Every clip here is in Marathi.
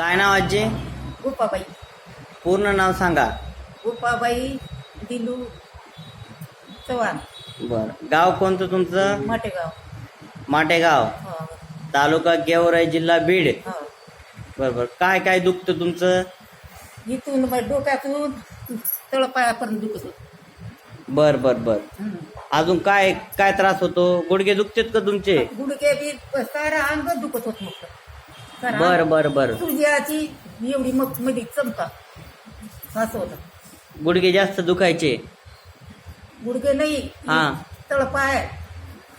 काय नाव आजी? गोपाबाई पूर्ण नाव सांगा. गोपाबाई दिलू चव्हाण. बर. गाव कोणतं तुमचं? माटेगाव. माटेगाव. हो. तालुका गेवराई जिल्हा बीड. हो. बर बर. काय काय दुखतं तुमचं? इथून मग डोक्यातून तळपायापर्यंत दुखत. होत बर बर. बर अजून काय काय त्रास होतो? गुडघे दुखतेत का तुमचे? गुडघे बी सारा अंग दुखत होत मग. बर. बर बर. सूर्याची एवढी मग मध्ये चमका. असं होतं. गुडघे जास्त दुखायचे. गुडघे नाही हा. तळपाय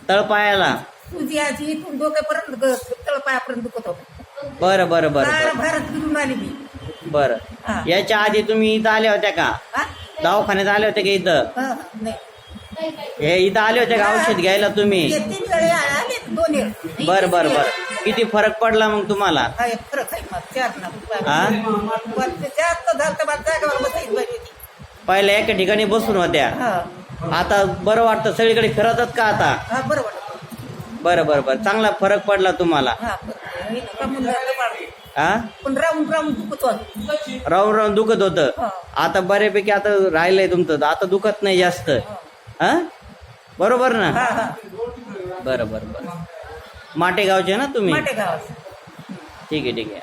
तळपायाला. सूर्याची इथून डोक्यापर्यंत ग- तळपायापर्यंत दुखत होत. बर बर बर सारा भारत फिरून आली मी. बर. हा. याच्या आधी तुम्ही इथं आल्या होत्या का? हा? दवाखान्यात आल्या होत्या का इथं? हा, हा, नाही. हे इथं आले होते का? औषध घ्यायला तुम्ही? ते तीन वेळे आले दोन वेळ. बर बर बर. किती फरक पडला मग तुम्हाला? एक फरक आहे? मग, चार ना. हा? पण ते जास्त झालं तर मला जागेवर बसायची बाई होती. पहिल्या एका ठिकाणी बसून होत्या. हा, आता बरं वाटतं सगळीकडे फिरतात का आता? हा, बरं. बरं बरं बरं. चांगला फरक पडला तुम्हाला. हा, बरं. हे. हा? पण राहून राहून दुखत होत. राहून राहून दुखत होतं. हा. आता बऱ्यापैकी आता राहिलंय तुमचं. आता दुखत नाही जास्त. हा? बरोबर ना? हा हा. बरं बरं बरं. माटेगावचे ना तुम्ही? माटेगाव ठीक आहे ठीक आहे.